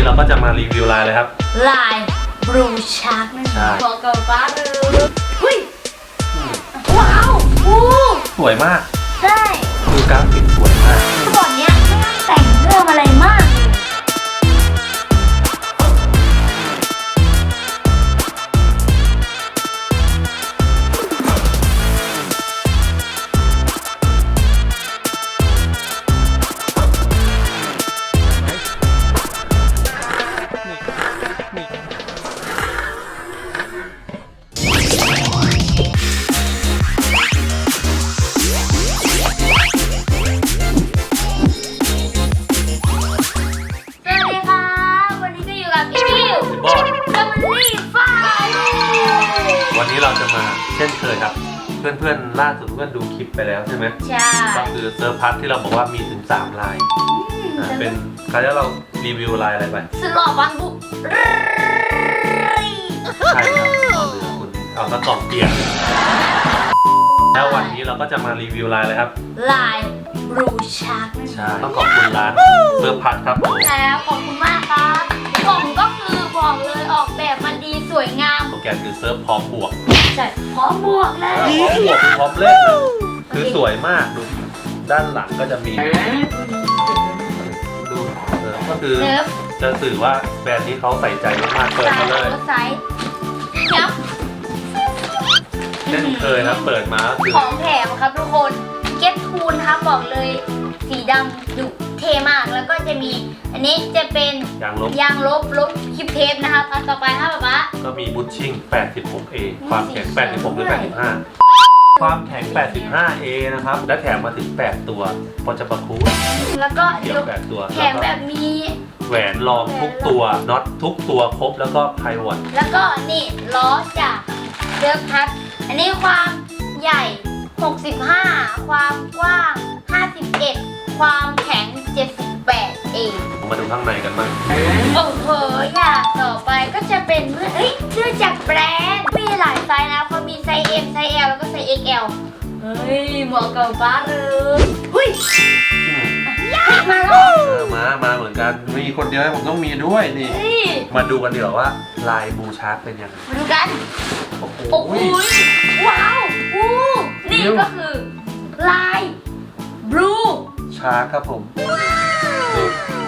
นี้เราก็จะมารีวิวลายเลยครับ ลายบลูชาร์กนั่นเอใช่ งบอกกับป้าเลยเฮ้ยว้าวอู้สวยมาก ใช่คือกราฟิก ล่าสุดเพื่อนดูคลิปไปแล้วใช่ไหมใช่ก็คือเซิร์ฟพัทที่เราบอกว่ามีถึง3ลายอ่าเป็นคราวที่แล้วเรารีวิวลายอะไรไปสลอบวันบุใช่ครับเอาเรือคุณเอาตะกล่องเปียกแล้ววันนี้เราก็จะมารีวิวลายเลยครับ ลายบลูชาร์กใช่ต้องขอบคุณร้านเซิร์ฟพัทครับผมแล้วขอบคุณมากครับกล่องก็คือบอกเลยออกแบบมันดีสวยงามโปร แกรมคือเซิร์ฟพร้อมบวกใช่พร้อมบวกเลพร้อมยบวกคือพร้อมเล่นนะคือสวยมากดูด้านหลังก็จะมีดูเออก็คือเนิร์ฟจะสื่อว่าแบรนด์นี้เขาใส่ใจมากๆเปิดสายมาเลยรถไซส์ยับเช่นเคยนะเปิดมาก็คือของแถมครับทุกคน เก็ตทูนครับบอกเลย สีดำดุเท่มากแล้วก็ จะมี อันนี้จะเป็นยางลบ ยางลบลบคลิปเทปนะครับอันต่อไปครับป๊าป๊า ก็มีบูชชิ่ง 86A ความแข็ง 86 หรือ 85 ความแข็ง 85A นะครับ และแถมมาถึง 8 ตัว พอจะประคุแล้วก็เกี่ยเดี๋ยวว8ตัวแถแล้วมก็แบบมี แหวนรองทุกตัวน็อตทุกตัวครบแล้วก็ไพวอตแล้วก็นี่ล้อจากเดิร์พัทอันนี้ความใหญ่ 65 ความกว้าง 51 ความแข็ง 78เองมาดูข้างในกันบ้างโอ้โหอย่างต่อไปก็จะเป็นเมื่อเอ้ยชื่อจากแบรนด์มีหลายไซส์นะเขามีไซส์ M ไซส์ L แล้วก็ไซส์ XL เฮ้ยเหมาะกับบ้านเลยเฮ้ยอืมมาแล้ว เออมา มาเหมือนกัน มีคนเดียวให้ผมต้องมีด้วยนี่เฮ้ยมาดูกันดีกว่าว่าลายบูชาร์กเป็นยังไงมาดูกัน โอ้โห โอ้โหว้าวอู้นี่เดี๋ยวก็คือลายบลูชาร์กครับผมดู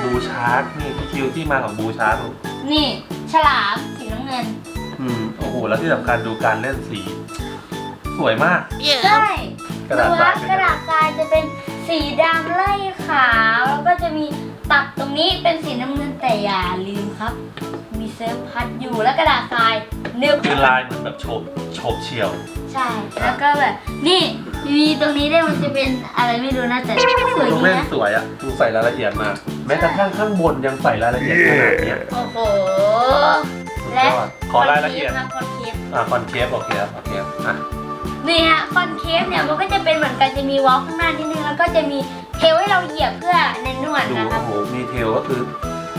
บูชาร์กนี่พี่คิวที่มาของบูชาร์กนี่ ฉลามสีน้ำเงินอืมโอ้โหแล้วที่สำคัญดูการเล่นสี สวยมาก ใช่กระดาษดูทราว่ายเป็นกยังไงระดาษทรายจะเป็นสีดำไล่ขาว แล้วก็จะมีตัดตรงนี้เป็นสีน้ำเงินแต่อย่าลืมครับ มีเซิร์ฟพัดอยู่แล้วกระดาษทรายเนื้อคือลายเหมือนแบบโฉบโฉบเฉี่ยว ใช่ แล้วก็แบบนี่มีตรงนี้ได้วยมันจะเป็นอะไรไม่รู้นะแต่สวยลูดีกเล่นนะสวยอะดูใส่รายละเอียดมาแม้กระทั่งข้างบนยังใส่รายละเอียดขนาดเนี้ยโอ้โห สุดและยอดขอรายละเอียด คอนเคฟอ่าคอนเคฟโอเคครับโอเคครับอะนี่ฮะคอนเคฟเนี่ยมันก็จะเป็นเหมือนกันจะมีวอลข้างหน้านิดนึงแล้วก็จะมีเทลให้เราเหยียบเพื่อเน้นนวดดูนะครัโอ้บ โหมีเทลก็คือ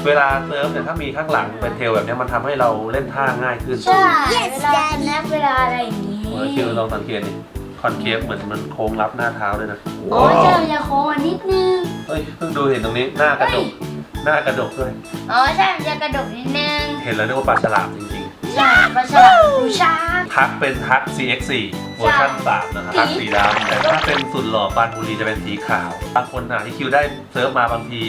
เวลาเซิร์ฟเนี่ยถ้ามีข้างหลังเป็นเทลแบบเนี้ยมันทำให้เราเล่นท่าง่ายขึ้นใช่เวลาแนบเวลาอะไรอย่างนี้โอ้ยคิวลองสังเกตดิคอนเคฟเหมือนมันโค้งรับหน้าเท้าด้วยนะโอ้ยเจอจะโค้งมานิดนึง เฮ้ยเพิ่งดูเห็นตรงนี้หน้ากระดกหน้ากระดกด้วยอ๋อใช่มันจะกระดกนิดนึงเห็นแล้วนึกว่าปลาฉลามจริงใช่ปลาฉลามบูชา ๆทักเป็นทัก CX4 เวอร์ชัน3นะครับทักสีดำแต่ถ้าเป็นสุดหล่อปานบุรีจะเป็นสีขาวบางคนอะที่คิวได้เซิร์ฟมาบางที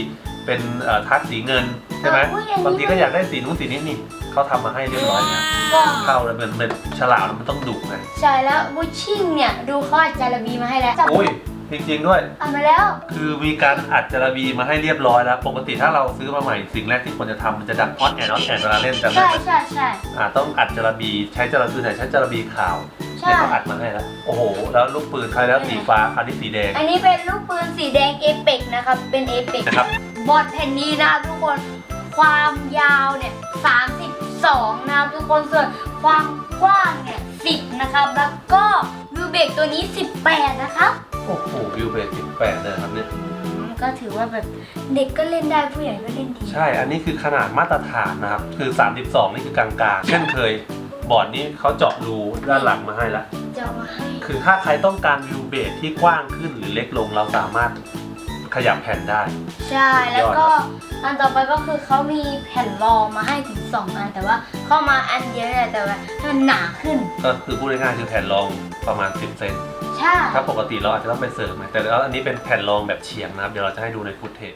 เป็นเอ่อทักสีเงินใช่ไหมเอออย่างนี้ บางทีก็อยากได้สีนู้นสีนี้นี่เขาทำมาให้เรียบร้อยนะก็เข้าแล้วเป็นเป็นฉลามมันต้องดุไงใช่แล้วบูชิ่งเนี่ย ดูเขาอัดจาระบีมาให้แล้วโอ้ย จริงๆด้วยอัดมาแล้ว คือมีการอัดจระบีมาให้เรียบร้อยแล้ว ปกติถ้าเราซื้อมาใหม่สิ่งแรกที่ควรจะทำมันจะดักออนแอนออนแอนเวลาเล่นจำได้ใช่ไหมใช่ใช่ อ่าต้องอัดจระบีใช้จระบีไหนใช้จระบีขาวใช่ เนี่ยเขาอัดมาให้แล้วโอ้โห แล้วลูกปืนใครแล้วสีฟ้าอันนี้สีแดงอันนี้เป็นลูกปืนสีแดงเอเปกนะครับ เป็นเอเปกนะครับ บอร์ดแผ่นนี้นะครับทุกคน ความยาวเนี่ย32นะครับทุกคนส่วนความกว้างเนี่ย10นะครับ แล้วก็วิวเบรกตัวนี้ 18 นะครับ โอ้โหวิวเบสสิบแปดเลยนะครับเนี่ยอืมก็ถือว่าแบบเด็กก็เล่นได้ผู้ใหญ่ก็เล่นดีใช่ อันนี้คือขนาดมาตรฐานนะครับ คือ 32 นี่คือกลางๆ เช่นเคย บอร์ดนี้เขาเจาะรูด้านหลังมาให้แล้วจะเอามาให้คือถ้าใครต้องการวิวเบสที่กว้างขึ้นหรือเล็กลงเราสามารถขยับแผ่นได้ ใช่แล้วก็อันต่อไปก็คือเขามีแผ่นรองมาให้ถึงสองอันแต่ว่าเข้ามาอันเดียวเนี่ยแต่ว่าให้มันหนาขึ้น ก็คือพูดง่ายๆคือแผ่นรองประมาณ 10 เซน ใช่ ถ้าปกติเราอาจจะต้องไปเสริมไหมแต่แล้วอันนี้เป็นแผ่นรองแบบเฉียงนะครับ เดี๋ยวเราจะให้ดูในฟุตเทจ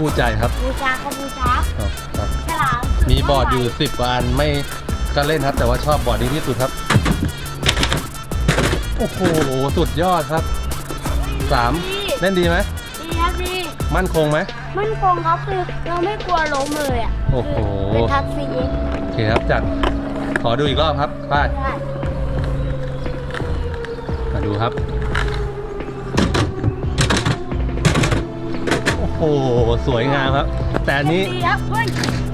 บูชาร์จคู่ใจครับบูชาเขาบูชาครับครับ ฉลามมีบอร์ดอยู่10กว่าอันไม่ก็เล่นครับ แต่ว่าชอบบอร์ดนี้ที่สุดครับ โอ้โหสุดยอดครับสามเล่นดีไหมดีครับดีมั่นคงไหมมั่นคงครับคือเราไม่กลัวล้มเลยอะโอ้โหคือเป็นทักซีเอ็กโอเคครับจัดขอดูอีกรอบครับพาดได้มาดูครับ โอ้โหสวยงามครับ แต่อันนี้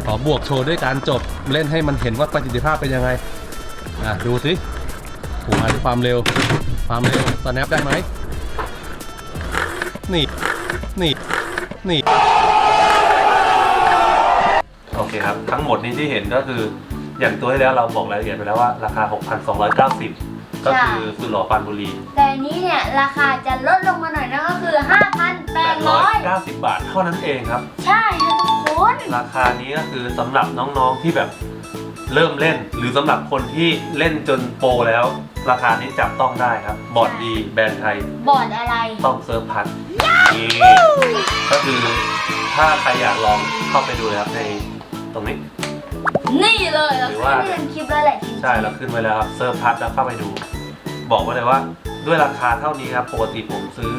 ขอบวกโชว์ด้วยการจบเล่นให้มันเห็นว่าประสิทธิภาพเป็นยังไง อะ ดูสิถูมาด้วยความเร็ว ความเร็วสแนปได้ไหมนี่ นี่ นี่ โอเคครับ ทั้งหมดนี้ที่เห็นก็คืออย่างตัวที่แล้วเราบอกรายละเอียดไปแล้วว่าราคา 6,290 ก็คือสุดหล่อปานบุรี แต่อันนี้เนี่ยราคาจะลดลงมาหน่อยนะก็คือ 5,800 890 บาทเท่านั้นเองครับ ใช่ครับทุกคน ราคานี้ก็คือสำหรับน้องๆที่แบบเริ่มเล่น หรือสำหรับคนที่เล่นจนโปรแล้ว ราคานี้จับต้องได้ครับ บอร์ดดีแบรนด์ไทย บอร์ดอะไร ต้องเซิร์ฟพัทนี่ก็คือถ้าใครอยากลองเข้าไปดูเลยครับในตรงนี้ นี่เลยเราหรือขึ้ว่านให้เป็นคลิปแล้วแหละใช่เราขึ้นไว้แล้วครับเซิร์ฟพัทแล้วเข้าไปดู บอกไว้เลยว่า ด้วยราคาเท่านี้ครับปกติผมซื้อ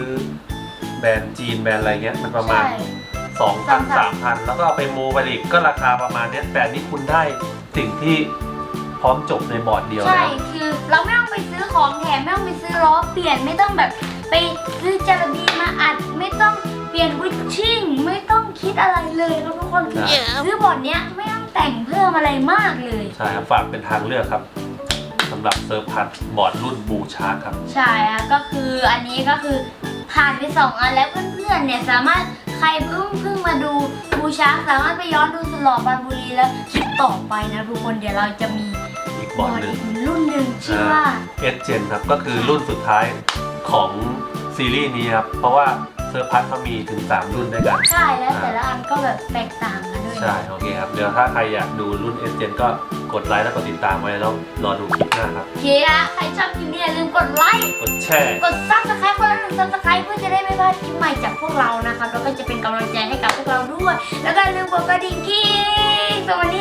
แบรนด์จีนแบรนด์อะไรเงี้ยมันประมาณใช่สองพันสามพันแล้วก็เอาไปโมไปอีกก็ราคาประมาณเนี้ยแต่อันนี้คุณได้สิ่งที่พร้อมจบในบอร์ดเดียวใช่แล้วคือเราไม่ต้องไปซื้อของแถมไม่ต้องไปซื้อล้อเปลี่ยนไม่ต้องแบบไปซื้อจารบีมาอัดไม่ต้องเปลี่ยนวิชชิ่งไม่ต้องคิดอะไรเลยครับทุกคนคือซื้อบอร์ดเนี้ยไม่ต้องแต่งเพิ่มอะไรมากเลย ใช่ครับฝากเป็นทางเลือกครับสำหรับเซิร์ฟพัทบอร์ดรุ่นบูชาร์ครับ ใช่อะก็คืออันนี้ก็คือผ่านไปสองอันแล้วเพื่อนๆเนี่ยสามารถใครเพิ่งเพิ่งมาดูบูชาร์กสามารถไปย้อนดูสลอบบานบุรีแล้วคลิปต่อไปนะทุกคนเดี๋ยวเราจะมีอีกบอร์ดร์ดหนึ่ง อีกรุ่นหนึ่งชื่อว่า เอสเจนครับก็คือรุ่นสุดท้ายของซีรีส์นี้ครับ เพราะว่าเซ อร์พัทเขามีถึง 3 รุ่นด้วยกันใช่แล้วแต่ละอันก็แบบแตกต่างกันด้วย ใช่โอเคครับเดี๋ยวถ้าใครอยากดูรุ่นเอสเจนก็กดไลค์แล้วกดติดตามไว้แล้วรอดูคลิปหน้าครับ โอเคอะใครชอบคลิปนี้อย่าลืมกดไลค์ กดแชร์ กดซับสไครต์คนละหนึ่งซับสไครต์เพื่อจะได้ไม่พลาดคลิปใหม่จากพวกเรานะครับแล้วก็จะเป็นกำลังใจให้กับพวกเราด้วย แล้วก็อย่าลืมกดกระดิ่งกิ๊งสวัสดี